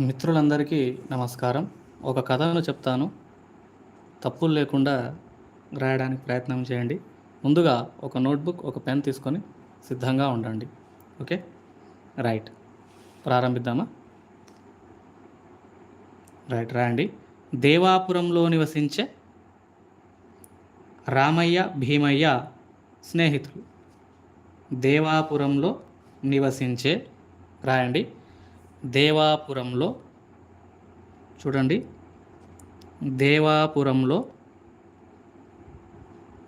మిత్రులందరికీ నమస్కారం. ఒక కథను చెప్తాను. తప్పులు లేకుండా రాయడానికి ప్రయత్నం చేయండి. ముందుగా ఒక నోట్బుక్ ఒక పెన్ తీసుకొని సిద్ధంగా ఉండండి. ఓకే? రైట్. ప్రారంభిద్దామా? రైట్ రాయండి. దేవాపురంలో నివసించే రామయ్య భీమయ్య స్నేహితులు. దేవాపురంలో నివసించే రాయండి. దేవాపురంలో చూడండి దేవాపురంలో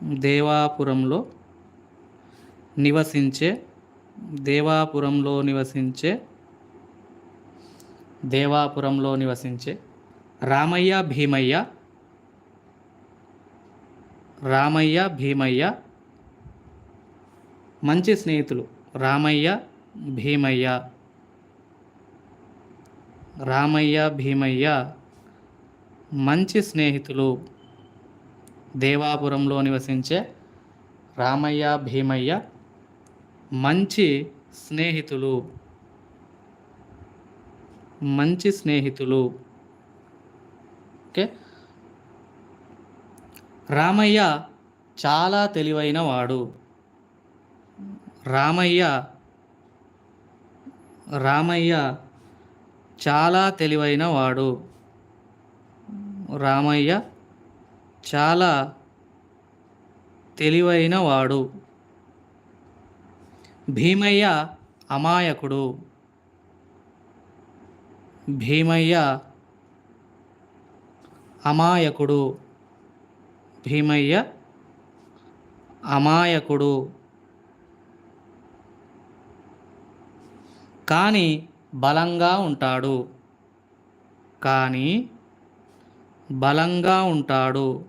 దేవాపురంలో నివసించే దేవాపురంలో నివసించే దేవాపురంలో నివసించే రామయ్య భీమయ్య రామయ్య భీమయ్య మంచి స్నేహితులు రామయ్య భీమయ్య. రామయ్య భీమయ్య మంచి స్నేహితులు. దేవాపురంలో నివసించే రామయ్య భీమయ్య మంచి స్నేహితులు. మంచి స్నేహితులు. ఓకే? రామయ్య చాలా తెలివైన వాడు. రామయ్య రామయ్య చాలా తెలివైన వాడు. రామయ్య చాలా తెలివైన వాడు. భీమయ్య అమాయకుడు. భీమయ్య అమాయకుడు. భీమయ్య అమాయకుడు. కానీ బలంగా ఉంటాడు. కానీ బలంగా ఉంటాడు.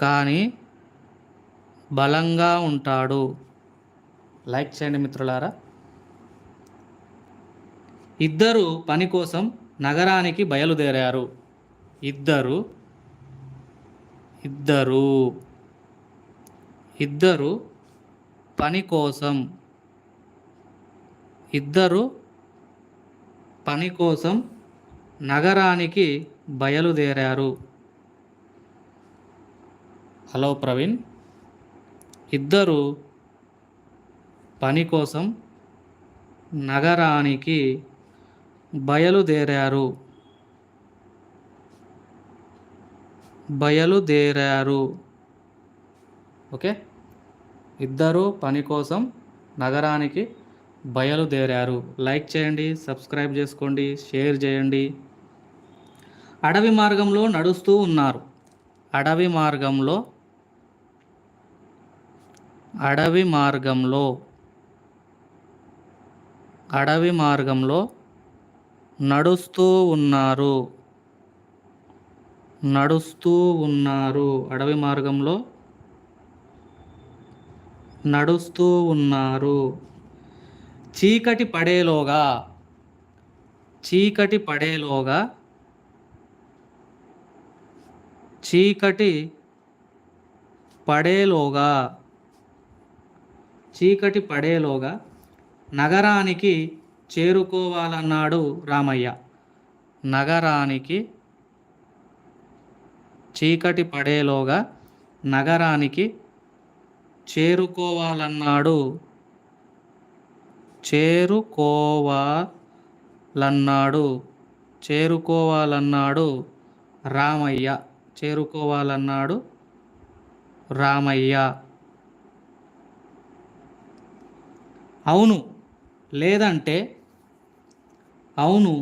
కానీ బలంగా ఉంటాడు. లైక్ చేయండి మిత్రులారా. ఇద్దరు పని కోసం నగరానికి బయలుదేరారు. ఇద్దరు ఇద్దరు ఇద్దరు పని కోసం ఇద్దరు పని కోసం నగరానికి బయలుదేరారు. హలో ప్రవీణ్. ఇద్దరు పని కోసం నగరానికి బయలుదేరారు. బయలుదేరారు. ఓకే? ఇద్దరు పని కోసం నగరానికి బయలుదేరారు లైక్ చేయండి సబ్స్క్రైబ్ చేసుకోండి షేర్ చేయండి. అడవి మార్గంలో నడుస్తూ ఉన్నారు. అడవి మార్గంలో అడవి మార్గంలో అడవి మార్గంలో నడుస్తూ ఉన్నారు. నడుస్తూ ఉన్నారు. అడవి మార్గంలో నడుస్తూ ఉన్నారు. చీకటి పడేలోగా చీకటి పడేలోగా చీకటి పడేలోగా చీకటి పడేలోగా నగరానికి చేరుకోవాలన్నాడు రామయ్య. నగరానికి చీకటి పడేలోగా నగరానికి చేరుకోవాలన్నాడు చేరుకోవాలన్నాడు. చేరుకోవాలన్నాడు రామయ్య. చేరుకోవాలన్నాడు రామయ్య. అవును లేదంటే అవును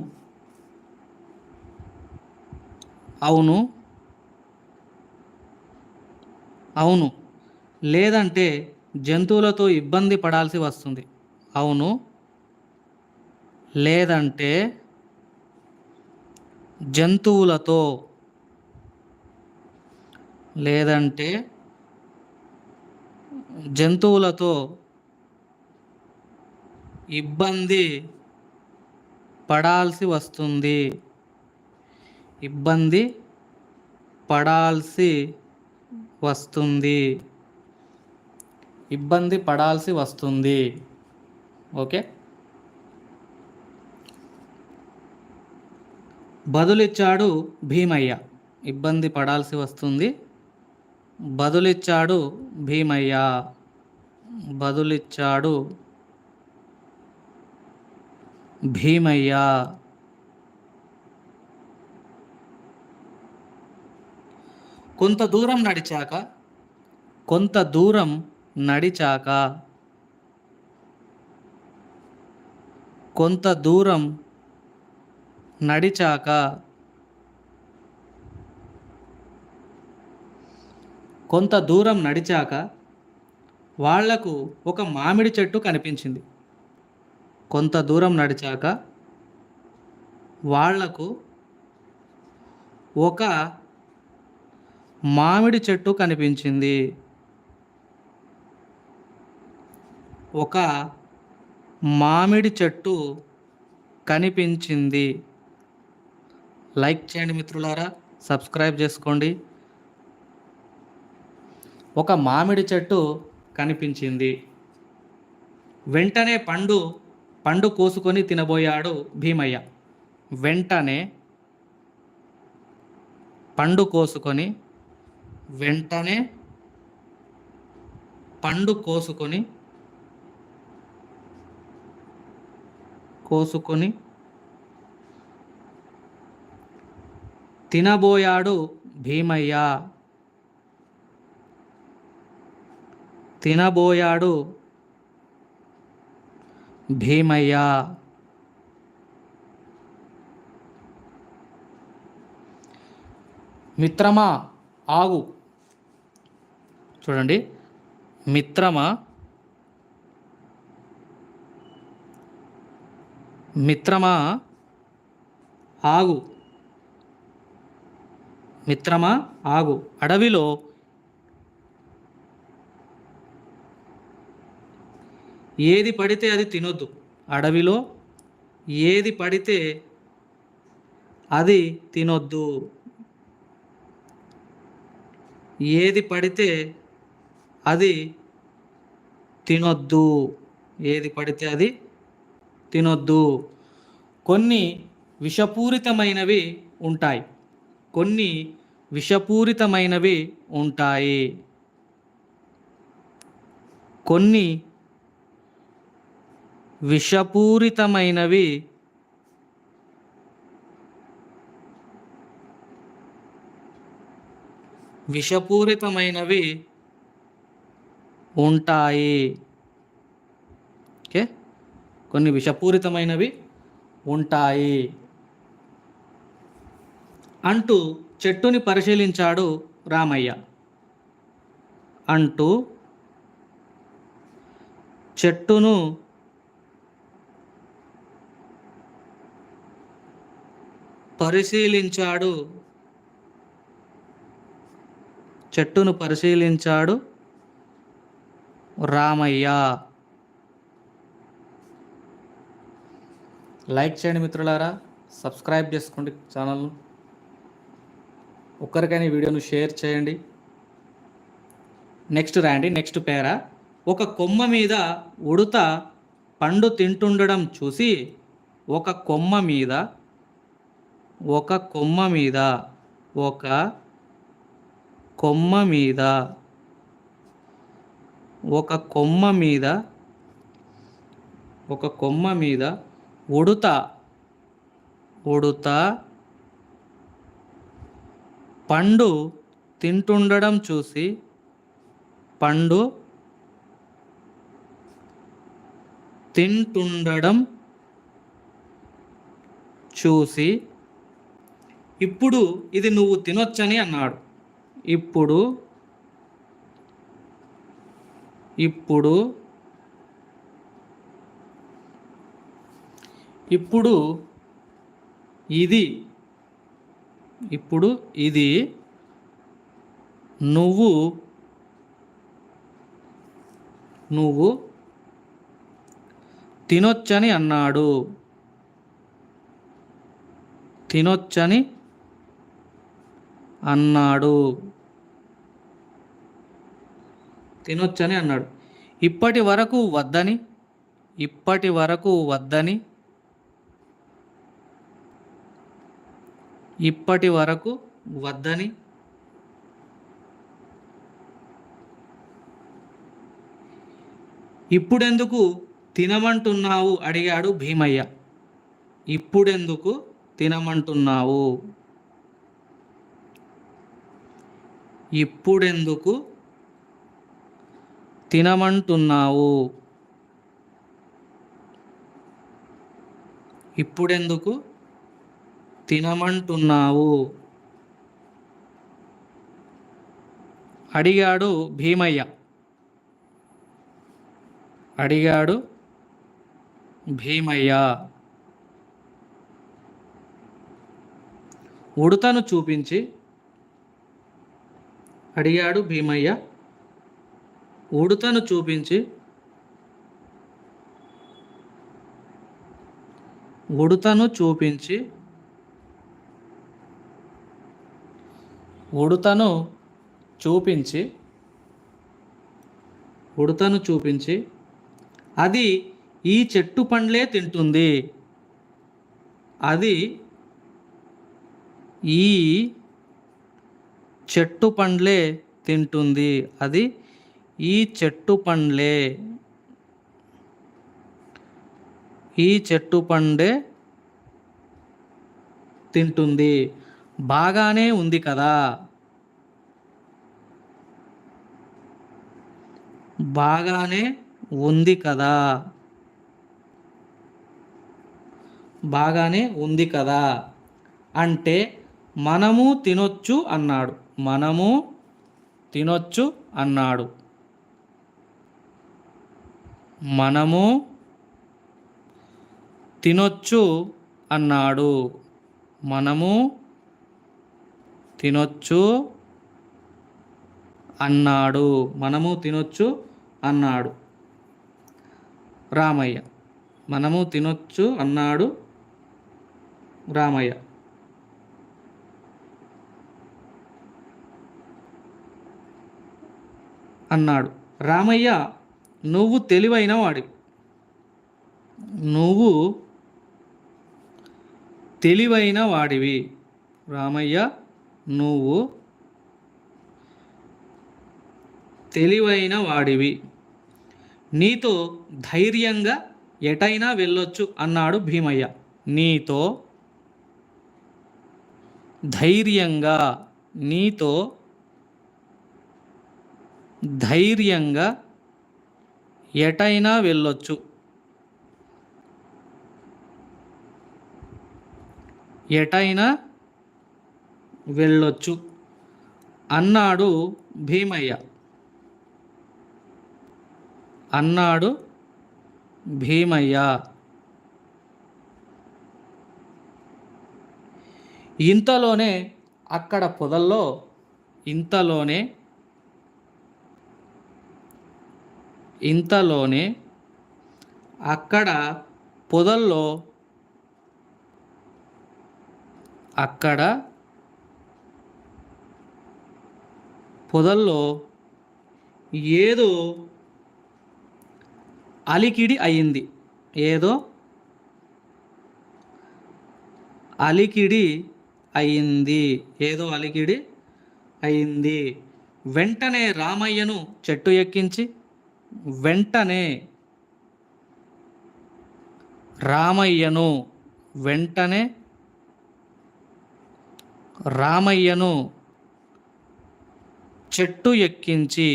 అవును అవును లేదంటే జంతువులతో ఇబ్బంది పడాల్సి వస్తుంది. అవును. లేదంటే జంతువులతో లేదంటే జంతువులతో ఇబ్బంది పడాల్సి వస్తుంది. ఇబ్బంది పడాల్సి వస్తుంది. ఇబ్బంది పడాల్సి వస్తుంది. ఓకే. బదులిచ్చాడు భీమయ్య. ఇబ్బంది పడాల్సి వస్తుంది. బదులిచ్చాడు భీమయ్య. బదులిచ్చాడు భీమయ్య. కొంత దూరం నడిచాక కొంత దూరం నడిచాక కొంత దూరం నడిచాక కొంత దూరం నడిచాక వాళ్ళకు ఒక మామిడి చెట్టు కనిపించింది. కొంత దూరం నడిచాక వాళ్ళకు ఒక మామిడి చెట్టు కనిపించింది. ఒక మామిడి చెట్టు కనిపించింది. లైక్ చేయండి మిత్రులారా సబ్స్క్రైబ్ చేసుకోండి. ఒక మామిడి చెట్టు కనిపించింది. వెంటనే పండు పండు కోసుకొని తినబోయాడు భీమయ్య. వెంటనే పండు కోసుకొని వెంటనే పండు కోసుకొని కోసుకొని తినబోయాడు భీమయ్య. తినబోయాడు భీమయ్య. మిత్రమా ఆగు. చూడండి మిత్రమా మిత్రమా? ఆగు. మిత్రమా? ఆగు. అడవిలో ఏది పడితే అది తినొద్దు. అడవిలో ఏది పడితే అది తినొద్దు. ఏది పడితే అది తినొద్దు. ఏది పడితే అది తినొద్దు. కొన్ని విషపూరితమైనవి ఉంటాయి. కొన్ని విషపూరితమైనవి ఉంటాయి. కొన్ని విషపూరితమైనవి విషపూరితమైనవి ఉంటాయి. ఓకే? కొన్ని విషపూరితమైనవి ఉంటాయి. అంటూ చెట్టుని పరిశీలించాడు రామయ్య. అంటూ చెట్టును పరిశీలించాడు. చెట్టును పరిశీలించాడు రామయ్య. లైక్ చేయండి మిత్రులారా సబ్స్క్రైబ్ చేసుకోండి ఛానల్ను. ఒక్కరికైనా ఈ వీడియోను షేర్ చేయండి. నెక్స్ట్ రాయండి నెక్స్ట్ పేర. ఒక కొమ్మ మీద ఉడత పండు తింటుండడం చూసి ఒక కొమ్మ మీద ఒక కొమ్మ మీద ఒక కొమ్మ మీద ఒక కొమ్మ మీద ఒక కొమ్మ మీద ఉడుత ఉడుత పండు తింటుండడం చూసి పండు తింటుండడం చూసి ఇప్పుడు ఇది నువ్వు తినొచ్చని అన్నాడు. ఇప్పుడు ఇప్పుడు ఇప్పుడు ఇది ఇప్పుడు ఇది నువ్వు నువ్వు తినొచ్చని అన్నాడు. తినొచ్చని అన్నాడు. తినొచ్చని అన్నాడు. ఇప్పటి వరకు వద్దని ఇప్పటి వరకు వద్దని ఇప్పటి వరకు వద్దని ఇప్పుడెందుకు తినమంటున్నావు? అడిగాడు భీమయ్య. ఇప్పుడెందుకు తినమంటున్నావు? ఇప్పుడెందుకు తినమంటున్నావు? ఇప్పుడెందుకు తినమంటున్నావు? అడిగాడు భీమయ్య. అడిగాడు భీమయ్య. ఉడతను చూపించి అడిగాడు భీమయ్య. ఉడతను చూపించి ఉడతను చూపించి ఉడతను చూపించి ఉడతను చూపించి అది ఈ చెట్టు పండ్లే తింటుంది. అది ఈ చెట్టు పండ్లే తింటుంది. అది ఈ చెట్టు పండ్లే. ఈ చెట్టు పండే తింటుంది. బాగానే ఉంది కదా. బాగానే ఉంది కదా. బాగానే ఉంది కదా. అంటే మనము తినొచ్చు అన్నాడు. మనము తినొచ్చు అన్నాడు. మనము తినొచ్చు అన్నాడు. మనము తినొచ్చు అన్నాడు. మనము తినొచ్చు అన్నాడు. రామయ్య మనము తినొచ్చు అన్నాడు రామయ్య. అన్నాడు. రామయ్య నువ్వు తెలివైన వాడి. నువ్వు తెలివైన వాడివి. రామయ్య నువ్వు తెలివైన వాడివి. నీతో ధైర్యంగా ఎటైనా వెళ్ళొచ్చు అన్నాడు భీమయ్య. నీతో ధైర్యంగా నీతో ధైర్యంగా ఎటైనా వెళ్ళొచ్చు. ఎటైనా వెళ్ళొచ్చు. అన్నాడు భీమయ్య. అన్నాడు భీమయ్య. ఇంతలోనే అక్కడ పొదల్లో ఇంతలోనే ఇంతలోనే అక్కడ పొదల్లో అక్కడ పొదల్లో ఏదో అలికిడి అయింది. ఏదో అలికిడి అయింది. ఏదో అలికిడి అయింది. వెంటనే రామయ్యను చెట్టు ఎక్కించి వెంటనే రామయ్యను వెంటనే రామయ్యను చెట్టు ఎక్కించి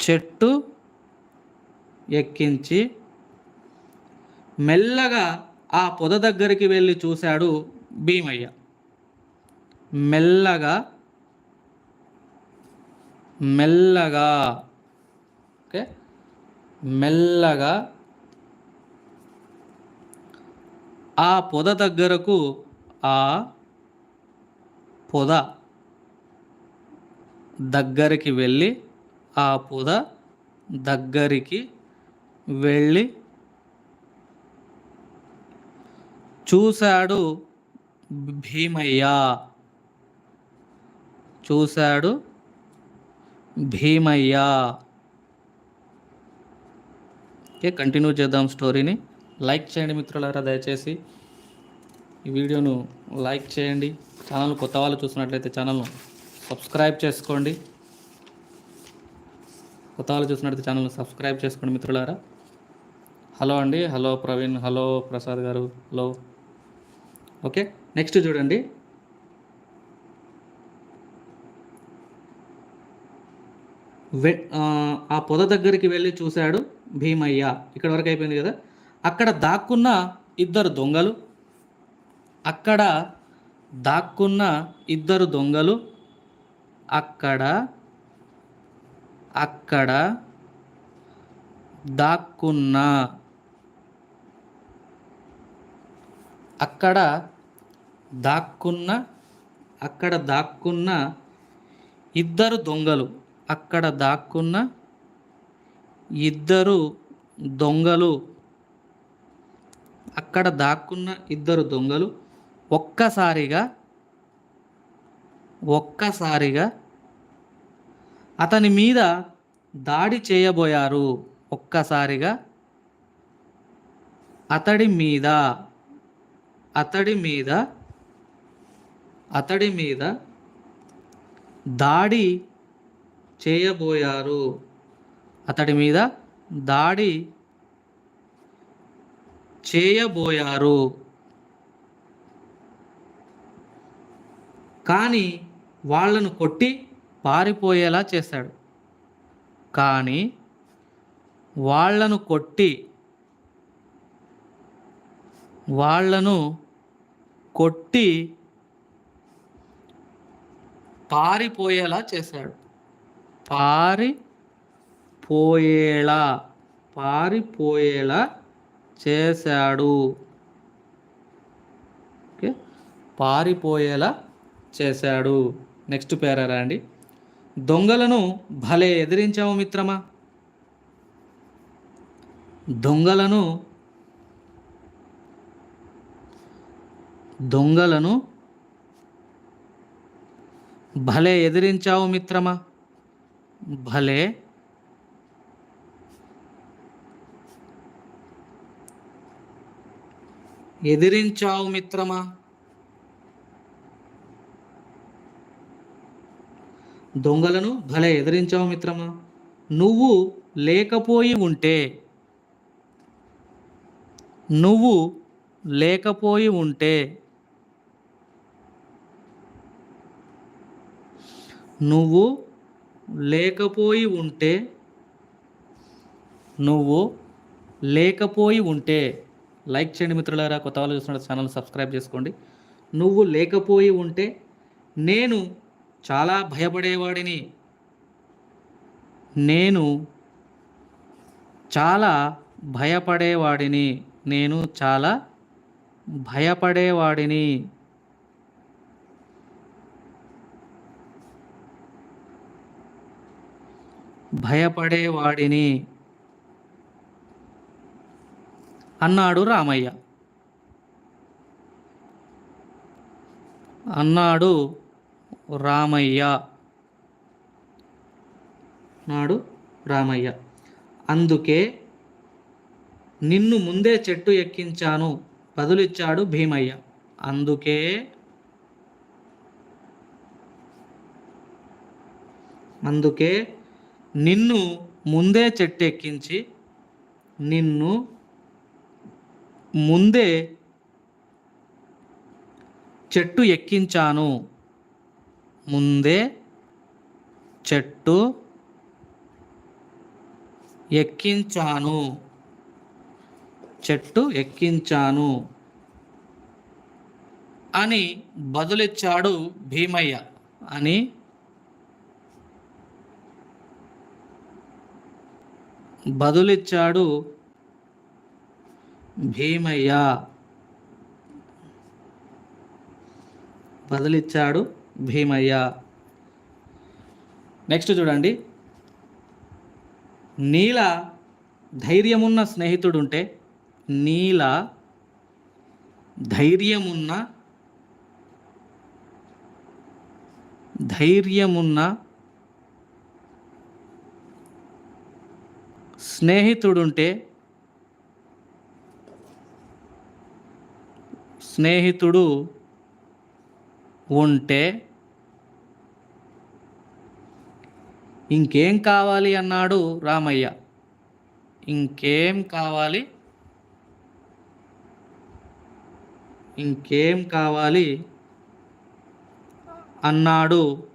చెట్టు ఎక్కించి మెల్లగా ఆ పొద దగ్గరికి వెళ్ళి చూశాడు భీమయ్య. మెల్లగా మెల్లగా ఓకే? మెల్లగా ఆ పొద దగ్గరకు ఆ పొద దగ్గరికి వెళ్ళి ఆ పొద దగ్గరికి వెళ్ళి చూశాడు భీమయ్య. చూశాడు భీమయ్య. ఓకే కంటిన్యూ చేద్దాం స్టోరీని. లైక్ చేయండి మిత్రులారా దయచేసి. ఈ వీడియోను లైక్ చేయండి. ఛానల్ కొత్త వాళ్ళు చూసినట్లయితే ఛానల్ను సబ్స్క్రైబ్ చేసుకోండి. కొత్త వాళ్ళు చూసినట్లయితే సబ్స్క్రైబ్ చేసుకోండి మిత్రులారా. హలో అండి హలో ప్రవీణ్ హలో ప్రసాద్ గారు హలో. ఓకే నెక్స్ట్ చూడండి. వె ఆ పొద దగ్గరికి వెళ్ళి చూశాడు భీమయ్య. ఇక్కడ వరకు అయిపోయింది కదా. అక్కడ దాక్కున్న ఇద్దరు దొంగలు అక్కడ దాక్కున్న ఇద్దరు దొంగలు అక్కడ అక్కడ దాక్కున్న. అక్కడ దాక్కున్న అక్కడ దాక్కున్న ఇద్దరు దొంగలు. అక్కడ దాక్కున్న ఇద్దరు దొంగలు. అక్కడ దాక్కున్న ఇద్దరు దొంగలు ఒక్కసారిగా ఒక్కసారిగా అతని మీద దాడి చేయబోయారు. ఒక్కసారిగా అతడి మీద అతడి మీద అతడి మీద దాడి చేయబోయారు. అతడి మీద దాడి చేయబోయారు. కానీ వాళ్ళను కొట్టి పారిపోయేలా చేశాడు. కానీ వాళ్ళను కొట్టి వాళ్ళను కొట్టి పారిపోయేలా చేశాడు. పారిపోయేలా పారిపోయేలా చేశాడు. ఓకే? పారిపోయేలా చేశాడు. నెక్స్ట్ పేరారా అండి దొంగలను భలే ఎదిరించావు మిత్రమా. దొంగలను దొంగలను భలే ఎదిరించావు మిత్రమా. భలే ఎదిరించావు మిత్రమా. దొంగలను భలే ఎదిరించావు మిత్రమా. నువ్వు లేకపోయి ఉంటే నువ్వు లేకపోయి ఉంటే నువ్వు లేకపోయి ఉంటే నువ్వు లేకపోయి ఉంటే లైక్ చేయండి మిత్రులారా కొత్త వాళ్ళు చూస్తున్న ఛానల్ సబ్స్క్రైబ్ చేసుకోండి. నువ్వు లేకపోయి ఉంటే నేను చాలా భయపడేవాడిని. నేను చాలా భయపడేవాడిని. నేను చాలా భయపడేవాడిని. భయపడేవాడిని. అన్నాడు రామయ్య. అన్నాడు రామయ్య. నాడు రామయ్య. అందుకే నిన్ను ముందే చెట్టు ఎక్కించాను. బదులిచ్చాడు భీమయ్య. అందుకే అందుకే నిన్ను ముందే చెట్టు ఎక్కించి నిన్ను ముందే చెట్టు ఎక్కించాను. ముందే చెట్టు ఎక్కించాను. చెట్టు ఎక్కించాను. అని బదులిచ్చాడు భీమయ్య. అని బదులిచ్చాడు భీమయ్య. బదులిచ్చాడు భీమయ్య. నెక్స్ట్ చూడండి. నీల ధైర్యమున్న స్నేహితుడుంటే నీల ధైర్యమున్న ధైర్యమున్న స్నేహితుడుంటే స్నేహితుడు ఉంటే ఇంకేం కావాలి అన్నాడు రామయ్య. ఇంకేం కావాలి? ఇంకేం కావాలి? అన్నాడు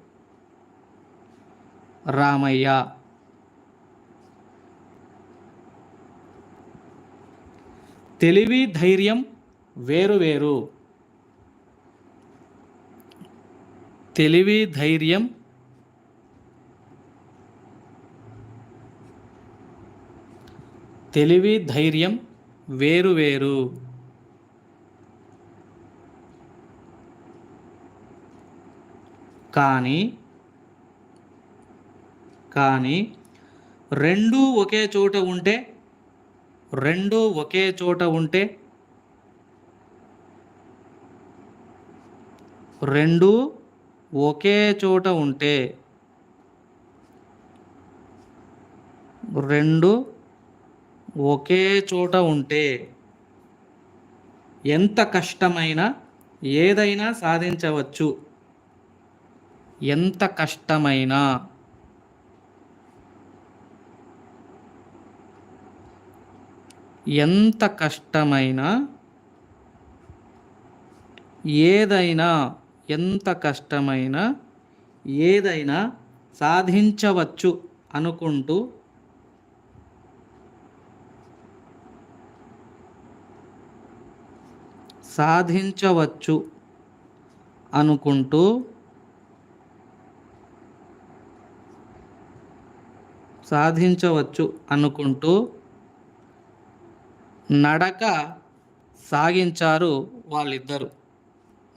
రామయ్య. తెలివి ధైర్యం వేరు వేరు. తెలివి ధైర్యం తెలివి ధైర్యం వేరు వేరు. కానీ కానీ రెండు ఒకే చోట ఉంటే రెండు ఒకే చోట ఉంటే రెండు ఒకే చోట ఉంటే రెండు ఒకే చోట ఉంటే ఎంత కష్టమైనా ఏదైనా సాధించవచ్చు. ఎంత కష్టమైనా. ఎంత కష్టమైనా. ఏదైనా ఎంత కష్టమైనా ఏదైనా సాధించవచ్చు అనుకుంటూ సాధించవచ్చు అనుకుంటూ సాధించవచ్చు అనుకుంటూ నడక సాగించారు వాళ్ళిద్దరు.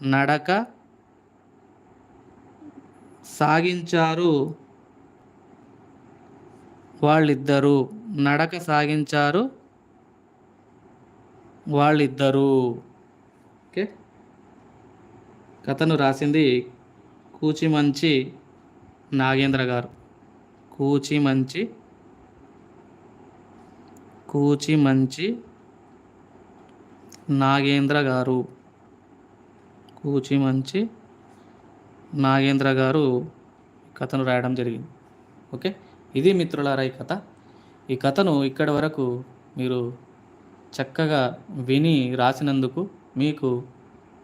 నడక సాగించారు వాళ్ళిద్దరు. నడక సాగించారు వాళ్ళిద్దరూ. కథను రాసింది కూచిమంచి నాగేంద్ర గారు. కూచిమంచి కూచిమంచి నాగేంద్ర గారు. కూచిమంచి నాగేంద్ర గారు కథను రాయడం జరిగింది. ఓకే? ఇది మిత్రులారా ఈ కథ. ఈ కథను ఇక్కడి వరకు మీరు చక్కగా విని రాసినందుకు మీకు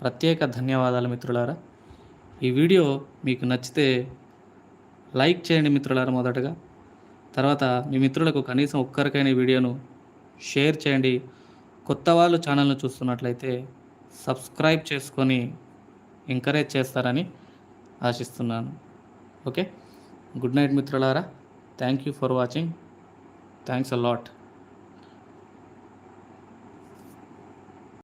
ప్రత్యేక ధన్యవాదాలు మిత్రులారా. ఈ వీడియో మీకు నచ్చితే లైక్ చేయండి మిత్రులారా మొదటగా. తర్వాత మీ మిత్రులకు కనీసం ఒక్కరికైన వీడియోను షేర్ చేయండి. కొత్త వాళ్ళు ఛానల్ను చూస్తున్నట్లయితే సబ్స్క్రైబ్ చేసుకొని ఎంకరేజ్ చేస్తారని ఆశిస్తున్నాను. ఓకే? గుడ్ నైట్ మిత్రులారా. Thank you for watching. Thanks a lot.